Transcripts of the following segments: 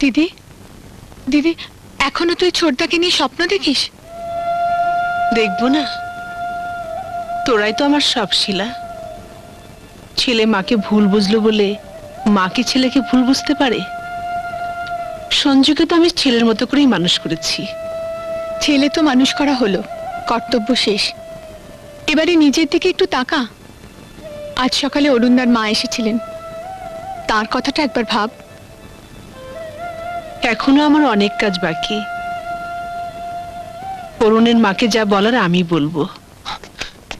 দিদি? দিদি এখনও তুই ছোটদাকে নিয়ে স্বপ্ন দেখিস? দেখব না। তোরাই তো আমার সব শিলা। ছেলে মাকে ভুল বুঝলো বলে মাকে ছেলেকে ভুল বুঝতে পারে? সঞ্জুকে তো আমি ছেলের মতো করেই মানুষ করেছি। ছেলে তো মানুষ করা হলো কর্তব্য শেষ। এবারে নিজের দিকে একটু তাকা। আজ সকালে অরুণদার মা এসেছিলেন। তার কথাটা একবার ভাব। এখনও আমার অনেক কাজ বাকি। অরুণের মাকে যা বলার আমি বলব।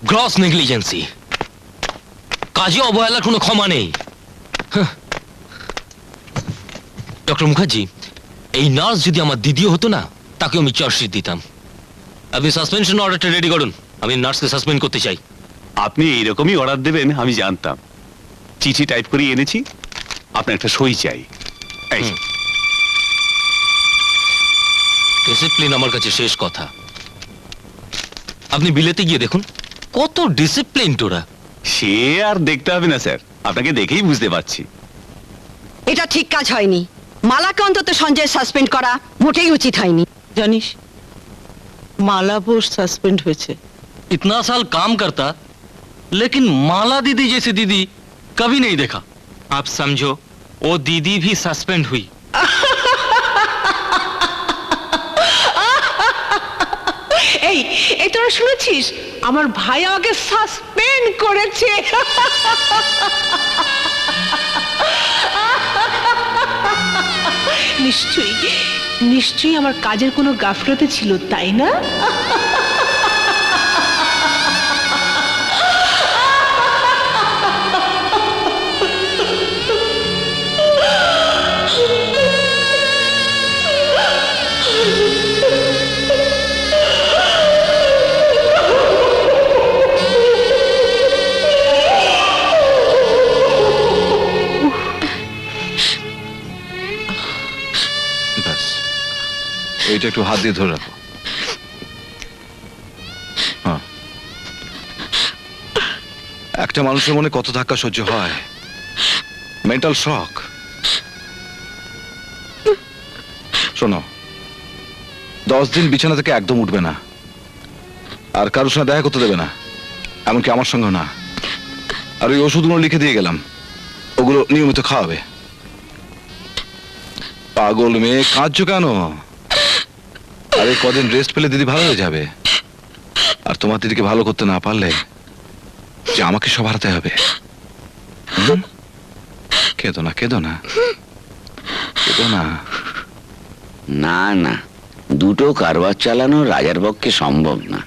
গ্রস নেগলিজেন্সি কাজে অবহেলার কোনো ক্ষমা নেই। ডক্টর মুখার্জি এই নার্স যদি আমার দিদিও হতো না তাকে আমি চার্জশিট দিতাম। আপনি সাসপেনশন অর্ডারটা রেডি করুন। আমি নার্সকে সাসপেন্ড করতে চাই। আপনি এইরকমই অর্ডার দেবেন আমি জানতাম। চিঠি টাইপ করে এনেছি। আপনার একটা সই চাই। এই। ডিসিপ্লিন আমার কাছে শেষ কথা আপনি বিলেতে গিয়ে দেখুন কত ডিসিপ্লিন তোরা সে আর দেখতে হবে না স্যার আপনাকে দেখেই বুঝতে পারছি এটা ঠিক কাজ হয়নি মালাকে অন্তত সঞ্জয় সাসপেন্ড করা মোটেই উচিত হয়নি জানিস মালা বোস সাসপেন্ড হয়েছে इतना साल काम करता लेकिन माला दीदी जैसी दीदी कभी नहीं देखा आप समझो वो दीदी भी सस्पेंड हुई শুনেছিস? আমার ভাই আমাকে সাসপেন্ড করেছে। নিশ্চয়ই নিশ্চয়ই আমার কাজের কোনো গাফলতে ছিল, তাই না? একটু হাত দিয়ে ধরে রাখো। হ্যাঁ। একটা মানুষের মনে কত ধাক্কা সহ্য হয়? মেন্টাল শক শোনো, দশ দিন বিছানা থেকে একদম উঠবে না। আর কারোর সঙ্গে দেখা করতে দেবে না। এমনকি আমার সঙ্গে না। আর ওই ওষুধগুলো লিখে দিয়ে গেলাম। ওগুলো নিয়মিত খাওয়াবে। পাগল মেয়ে, কাঁদছো কেন? আরে কদিন রেস্ট পেলে দিদি ভালো হয়ে যাবে। আর তোমার দিদিকে ভালো করতে না পারলে যে আমাকে সব হারাতে হবে? কেঁদো না কেঁদো না। কেঁদো না। না না। দুটো কারবার চালানো রাজার পক্ষে সম্ভব না।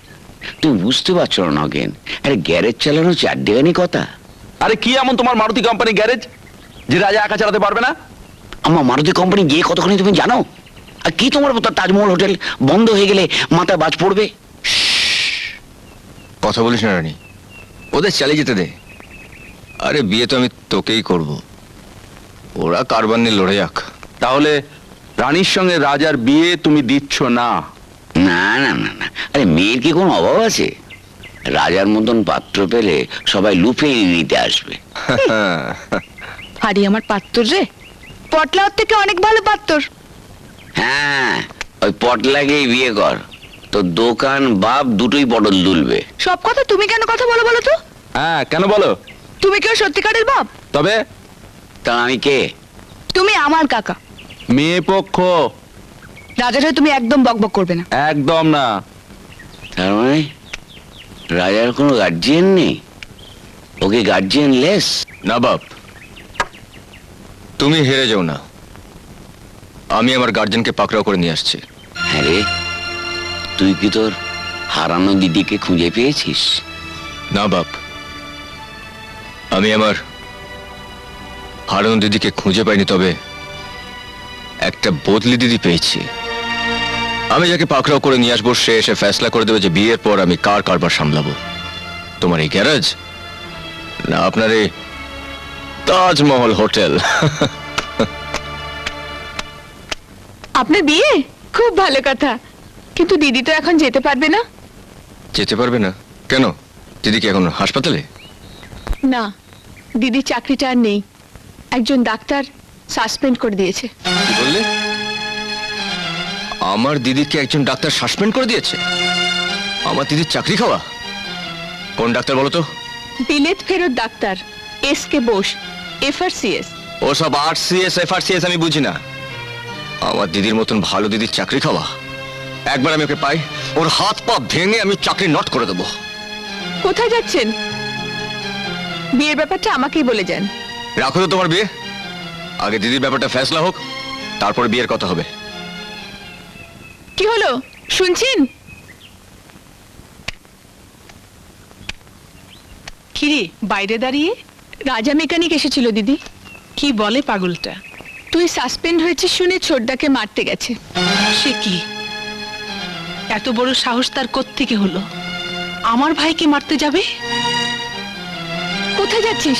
তুমি বুঝতে পারছ না নগেন। আরে গ্যারেজ চালানো চারটেখানি কথা। আরে কি এমন তোমার মারুতি কোম্পানি গ্যারেজ যে রাজা একা চালাতে পারবে না? আমার মারুতি কোম্পানি গিয়ে কতখানি তুমি জানো? আর কি তোমার মতো তাজমহল হোটেল বন্ধ হয়ে গেলে মাথা বাজ পড়বে? কথা বলিস না রানী। ওদের চালিয়ে যেতে দে। আরে বিয়ে তো আমি তোকেই করব। ওরা কারবার নিয়ে লড়ে যাক। তাহলে রানীর সঙ্গে রাজার বিয়ে তুমি দিচ্ছ না? না না না না। আরে মেয়ের কি কোনো অভাব আছে? রাজার মতন পাত্র পেলে সবাই লুফে নিতে আসবে। হারি আমার পাত্তর রে। পটলার থেকে অনেক ভালো পাত্তর। হ্যাঁ ওই পট লাগেই বিয়ে কর। তো দোকান বাপ দুটোই পটল তুলবে। সব কথা তুমি কেন কথা বলো বলো তো? হ্যাঁ কেন বলো? তুমি কেউ সত্যিকারের বাপ? তবে? তা আমি কে? তুমি আমার কাকা। মেয়ে পক্ষ। রাজার হয়ে তুমি একদম বকবক করবে না। একদম না। তার মানে রাজার কোনো গার্জিয়ান নেই? ওকে গার্জিয়ান লেস না বাপ। তুমি হেরে যাও না। আমি আমার গার্জেনকে পাকড়াও করে নিয়ে আসছি। হ্যাঁ রে তুই কি তোর হারানো দিদিকে খুঁজে পেয়েছিস? না বাপ আমি আমার হারানো দিদিকে খুঁজে পাইনি তবে একটা বদলি দিদি পেয়েছি। আমি যাকে পাকড়াও করে নিয়ে আসব সে এসে ফেসলা করে দেবে যে বিয়ের পর আমি কার কারবার সামলাবো। তোমার এই গ্যারাজ? না আপনার এই তাজমহল হোটেল। আপনার বিয়ে? খুব ভালো কথা। কিন্তু দিদি তো এখন যেতে পারবে না। যেতে পারবে না? কেন? দিদি কি এখন হাসপাতালে? না দিদির চাকরিটা আর নেই। একজন ডাক্তার সাসপেন্ড করে দিয়েছে। কি বললে? আমার দিদিকে একজন ডাক্তার সাসপেন্ড করে দিয়েছে? আমার দিদির চাকরি খাওয়া? কোন ডাক্তার বলো তো? বিলেত ফেরত doctor S K Bose FRCS. ওসব আর সিএস এফ আর সিএস আমি বুঝি না। আমার দিদির মতন ভালো দিদির চাকরি খাওয়া একবার আমি ওকে পাই ওর হাত পা ভেঙে আমি চাকরি নট করে দেবো। কোথায় যাচ্ছেন? বিয়ের ব্যাপারটা আমাকেই বলে যান। রাখো তো তোমার বিয়ে। আগে দিদির ব্যাপারটা ফেসলা হোক তারপর বিয়ের কথা হবে। কি হলো? শুনছেন? কিরে বাইরে দাঁড়িয়ে? রাজা মেকানিক এসেছিল দিদি। কি বলে পাগলটা? তুই সাসপেন্ড হয়েছিস শুনে ছোটদাকে মারতে গেছে। সে কি? এত বড় সাহস তার থেকে হলো? আমার ভাইকে মারতে যাবে? কোথায় যাচ্ছিস?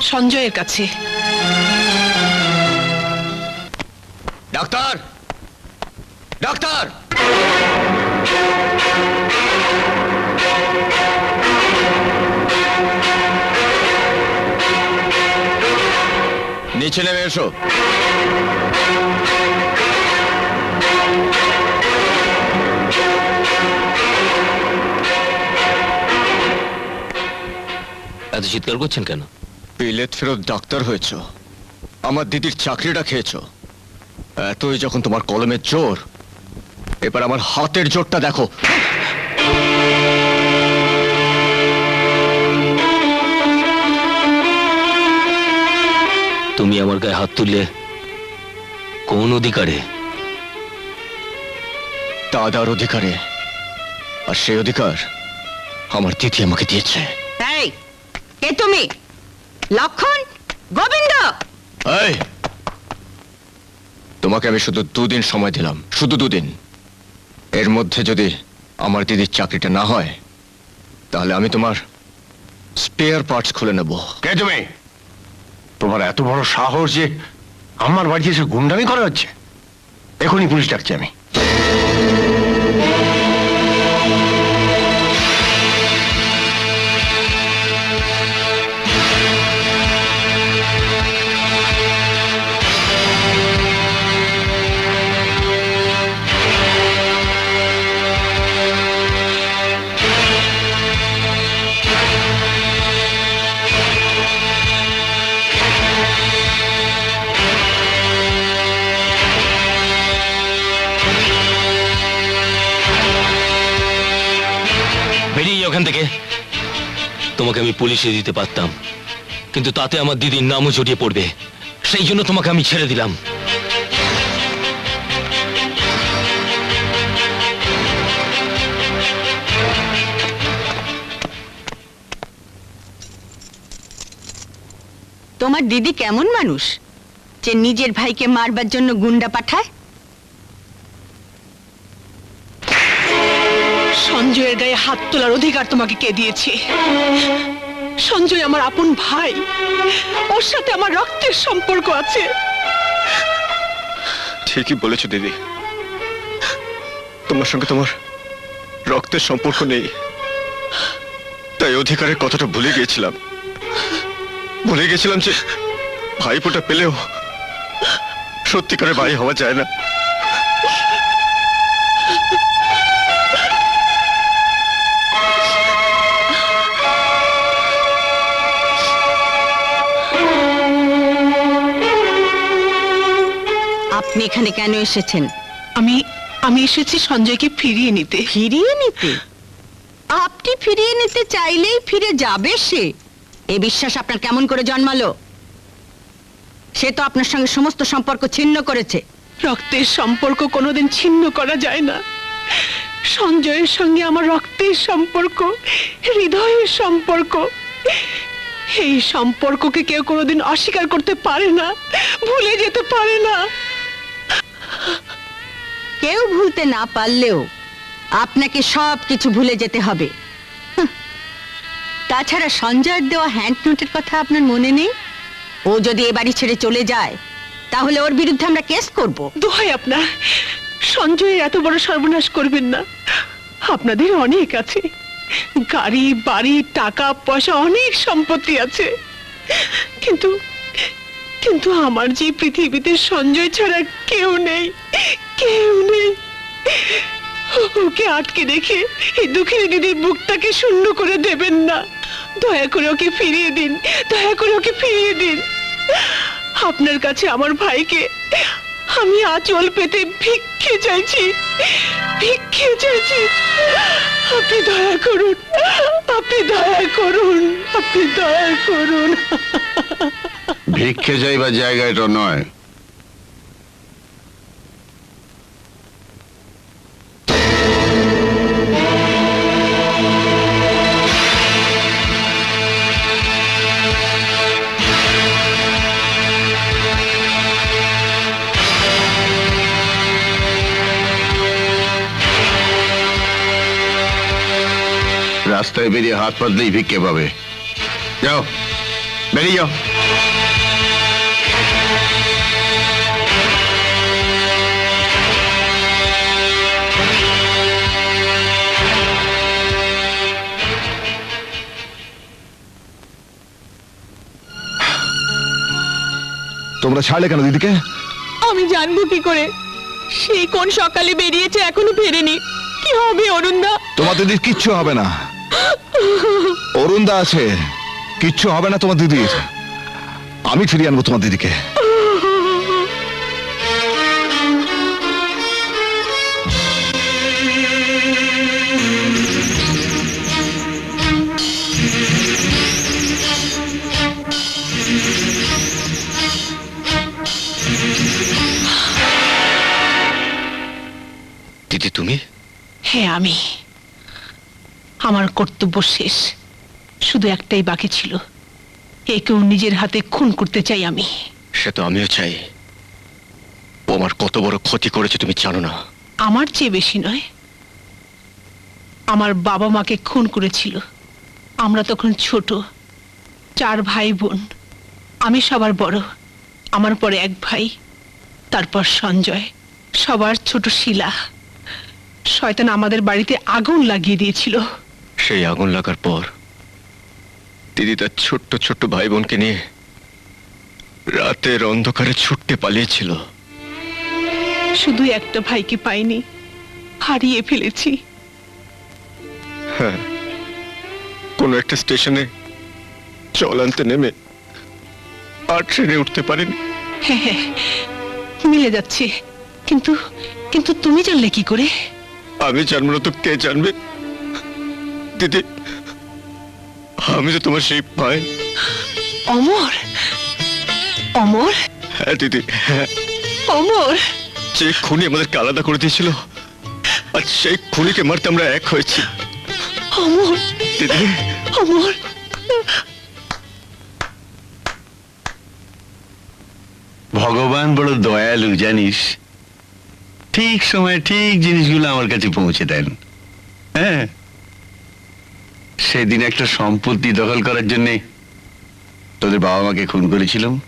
সঞ্জয়ের কাছে। ডাক্তার ডাক্তার! নিচে নেমে এসো। এত চিৎকার করছেন কেন? বিলেত ফেরত ডাক্তার হয়েছ। আমার দিদির চাকরিটা খেয়েছো। এতই যখন তোমার কলমের জোর এবার আমার হাতের জোরটা দেখো। তুমি আমার গায়ে হাত তুললে কোন অধিকারে? দাদার অধিকারে। আর সেই অধিকার আমার দিদি আমাকে দিয়েছে। এই কে তুমি? লক্ষণ? গোবিন্দ? এই তোমাকে আমি শুধু দুদিন সময় দিলাম শুধু দুদিন। এর মধ্যে যদি আমার দিদির চাকরিটা না হয় তাহলে আমি তোমার স্পেয়ার পার্টস খুলে নেব। কে তুমি? তোমার এত বড় সাহস যে আমার বাড়িতে এসে গুন্ডামি করা হচ্ছে? এখনই পুলিশ ডাকছি আমি। তোমাকে আমি পুলিশে দিতে পারতাম। কিন্তু তাতে আমার দিদির নামও জড়িয়ে পড়বে। সেই জন্য তোমাকে আমি ছেড়ে দিলাম। তোমার দিদি কেমন মানুষ? যে নিজের ভাইকে মারবার জন্য গুন্ডা পাঠায়? সঞ্জয়ের গায়ে হাত তোলার অধিকার তোমাকে কে দিয়েছে? সঞ্জয় আমার আপন ভাই। ওর সাথে আমার রক্তের সম্পর্ক আছে। ঠিকই বলেছ দিদি। তোমার সঙ্গে তোমার রক্তের সম্পর্ক নেই। তাই অধিকারের কথাটা ভুলে গিয়েছিলাম। ভুলে গেছিলাম যে ভাইপোটা পেলেও সত্যিকারের ভাই হওয়া যায় না। আপনি এখানে কেন এসেছেন? আমি আমি এসেছি সঞ্জয়কে ফিরিয়ে নিতে। ফিরিয়ে নিতে? আপনি ফিরিয়ে নিতে চাইলেই ফিরে যাবে সে। এ বিশ্বাস আপনার কেমন করে জন্মালো? সে তো আপনার সঙ্গে সমস্ত সম্পর্ক ছিন্ন করেছে। রক্তের সম্পর্ক কোনোদিন ছিন্ন করা যায় না। সঞ্জয়ের সঙ্গে আমার রক্তের সম্পর্ক হৃদয়ের সম্পর্ক এই সম্পর্ককে কেউ কোনোদিন অস্বীকার করতে পারে না ভুলে যেতে পারে না। কেউ ভুলতে না পারলেও আপনাকে সব কিছু ভুলে যেতে হবে। তাছাড়া সঞ্জয়ের দেওয়া হ্যান্ড নোটের কথা আপনার মনে নেই? ও যদি এ বাড়ি ছেড়ে চলে যায়, তাহলে ওর বিরুদ্ধে আমরা কেস করব। দোহাই আপনার। সঞ্জয় এত বড় সর্বনাশ করবেন না। আপনাদের অনেক আছে। গাড়ি, বাড়ি, টাকা, পয়সা, অনেক সম্পত্তি আছে। কিন্তু কিন্তু আমার যে পৃথিবীতে সঞ্জয় ছাড়া কেউ নেই কেউ নেই। ওকে আটকে রেখে এই দুঃখিনী দিদির বুকটাকে শূন্য করে দেবেন না। দয়া করে ওকে ফিরিয়ে দিন, দয়া করে ওকে ফিরিয়ে দিন। আপনার কাছে আমার ভাইকে আমি আঁচল পেতে ভিক্ষে চাইছি ভিক্ষে চাইছি। আপনি দয়া করুন, আপনি দয়া করুন, আপনি দয়া করুন। ভিক্ষে যাইবার জায়গা এটা নয়। রাস্তায় বেরিয়ে হাত পাতলেই ভিক্ষে পাবে। যাও বেরিয়ে যাও। তোমরা ছাড়লে কেন দিদিকে? আমি জানব কি করে? সেই কোন সকালে বেরিয়েছে এখনও ফেরেনি। কি হবে অরুণদা? তোমার দিদির কিচ্ছু হবে না। অরুণদা আছে কিচ্ছু হবে না তোমার দিদির। আমি ফিরিয়ে আনব তোমার দিদিকে। দিদি তুমি? হ্যাঁ আমি। আমার কর্তব্য শেষ। শুধু একটাই বাকি ছিল। একেও নিজের হাতে খুন করতে চাই আমি। সে তো আমিও চাই। ও আমার কত বড় ক্ষতি করেছে তুমি জানো না। আমার চেয়ে বেশি নয়। আমার বাবা মাকে খুন করেছিল। আমরা তখন ছোট। চার ভাই বোন। আমি সবার বড়। আমার পরে এক ভাই। তারপর সঞ্জয়। সবার ছোট শিলা। শয়তান আমাদের বাড়িতে আগুন লাগিয়ে দিয়েছিল। সেই আগুন লাগার পর দিদি তার ছোট্ট ছোট্ট ভাই বোনকে নিয়ে রাতের অন্ধকারে ছুটতে পালিয়েছিল। শুধু একটা ভাইকে পাইনি হারিয়ে ফেলেছি। হ্যাঁ কোনো একটা স্টেশনে জল আনতে নেমে আর ট্রেনে উঠতে পারেনি। হ্যাঁ হ্যাঁ মিলে যাচ্ছে। কিন্তু কিন্তু তুমি জানলে কি করে? আমি জানব না তো কে জানবে? দিদি আমি তো তোমার সেই ভাই। অমর? অমর? হ্যাঁ দিদি হ্যাঁ। অমর? যে খুনি আমাদেরকে আলাদা করে দিয়েছিল আর সেই খুনিকে মারতে আমরা এক হয়েছি। অমর? দিদি। অমর? ভগবান বড় দয়ালু জানিস? ঠিক সময়ে ঠিক জিনিসগুলো আমার কাছে পৌঁছে দেন। হ্যাঁ? সেদিন একটা সম্পত্তি দখল করার জন্যে তোদের বাবা মাকে খুন করেছিলাম।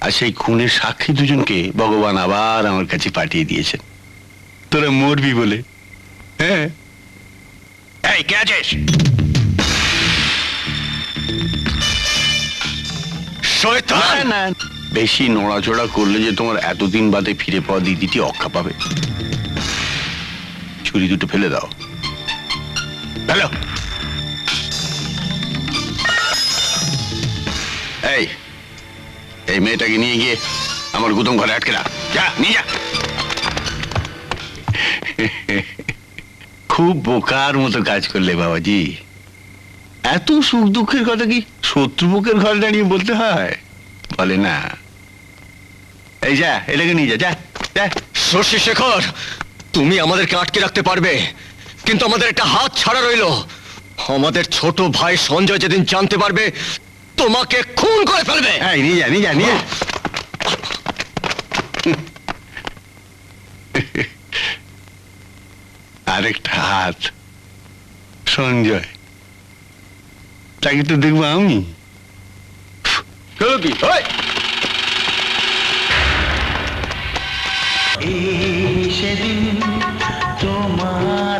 আর সেই খুনের সাক্ষী দুজনকে ভগবান আবার আমার কাছে পাঠিয়ে দিয়েছেন। তোরা মরবি বলে। হ্যাঁ? শয়তান! না, বেশি নড়াচড়া করলে যে তোমার এতদিন বাদে ফিরে পাওয়া দিদিটি অক্ষা পাবে। ছুরি দুটো ফেলে দাও। হ্যালো এই এই মেয়েটাকে নিয়ে গিয়ে আমার গুদম ঘরে আটকে যা, নিয়ে যা। খুব বোকার মতো কাজ করলে বাবাজি। এত সুখ দুঃখের কথা কি শত্রুপক্ষের ঘরে দাঁড়িয়ে বলতে হয়? বলে না। এই যা এটাকে নিয়ে যা যা যা। শশী শেখর তুমি আমাদেরকে আটকে রাখতে পারবে কিন্তু আমাদের একটা হাত ছাড়া রইল। আমাদের ছোট ভাই সঞ্জয় যেদিন জানতে পারবে তোমাকে খুন করে ফেলবে। এই নিয়ে যা নিয়ে যা নিয়ে আরেকটা হাত। সঞ্জয় তাকে তো দেখব আমি। কি? এই সেদিন তোমার